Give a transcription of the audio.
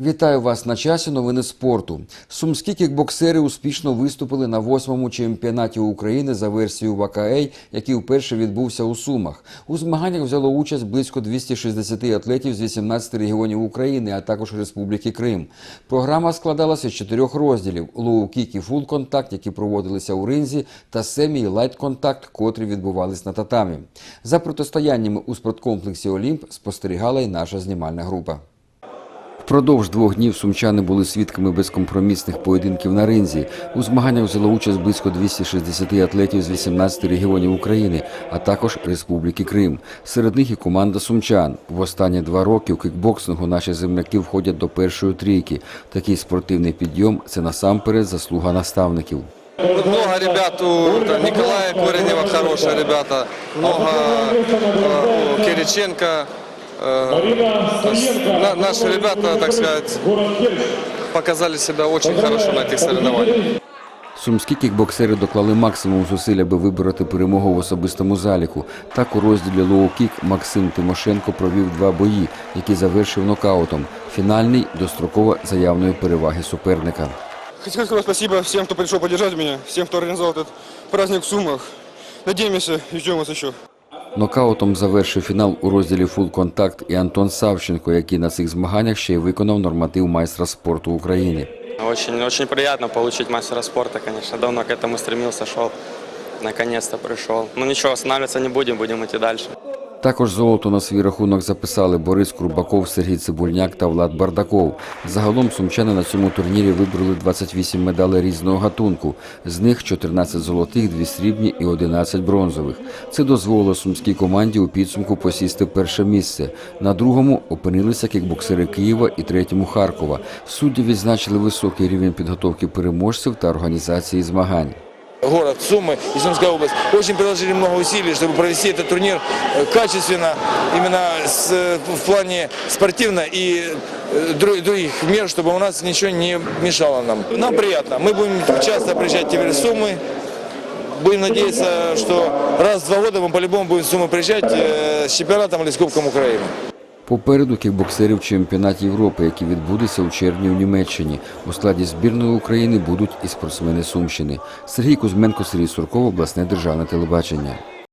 Вітаю вас на часі новини спорту. Сумські кікбоксери успішно виступили на восьмому чемпіонаті України за версією ВКА, який вперше відбувся у Сумах. У змаганнях взяло участь близько 260 атлетів з 18 регіонів України, а також Республіки Крим. Програма складалася з чотирьох розділів: лоу-кік і фул-контакт, які проводилися у ринзі, та семі і лайт-контакт, котрі відбувались на татамі. За протистояннями у спорткомплексі Олімп спостерігала й наша знімальна група. Впродовж двох днів сумчани були свідками безкомпромісних поєдинків на ринзі. У змаганнях взяло участь близько 260 атлетів з 18 регіонів України, а також Республіки Крим. Серед них і команда сумчан. В останні два роки у кікбоксингу наші земляки входять до першої трійки. Такий спортивний підйом це насамперед заслуга наставників. Много ребят у там, Николая Коренева, хорошие ребята. Много э, у Кириченко Э, то есть на- наши ребята, так сказать, показали себя очень хорошо на этих соревнованиях. Сумські кікбоксери доклали максимум зусиль, аби вибороти перемогу в особистому заліку. Так у розділі лоу-кік Максим Тимошенко провів два бої, які завершив нокаутом. Фінальний достроково заявної переваги суперника. Хотел сказать спасибо всем, кто пришел поддержать меня, всем, кто организовал этот праздник в Сумах. Надеемся и ждем вас еще. Нокаутом завершив фінал у розділі «Фул контакт» і Антон Савченко, який на цих змаганнях ще й виконав норматив майстра спорту України. Очень, очень приятно получить мастера спорта, конечно. Давно к этому стремился, шел. Наконец-то. Ну ничего, останавливаться не будем, будем идти дальше. Також золото на свій рахунок записали Борис Курбаков, Сергій Цибульняк та Влад Бардаков. Загалом сумчани на цьому турнірі вибрали 28 медалей різного гатунку. З них 14 золотих, 2 срібні і 11 бронзових. Це дозволило сумській команді у підсумку посісти перше місце. На другому опинилися кікбоксери Києва і третьому Харкова. Судді відзначили високий рівень підготовки переможців та організації змагань город Сумы и Сумская область очень приложили много усилий, чтобы провести этот турнир э, качественно, именно с, э, в плане спортивно и э, дру- других мер, чтобы у нас ничего не мешало нам. Нам приятно. Мы будем часто приезжать теперь в Сумы. Будем надеяться, что раз в два года мы по-любому будем в Сумы приезжать э, с чемпионатом или с Кубком Украины. Попереду кікбоксерів чемпіонат Європи, який відбудеться у червні в Німеччині. У складі збірної України будуть і спортсмени Сумщини. Сергій Кузьменко, Сергій Сурков, обласне державне телебачення.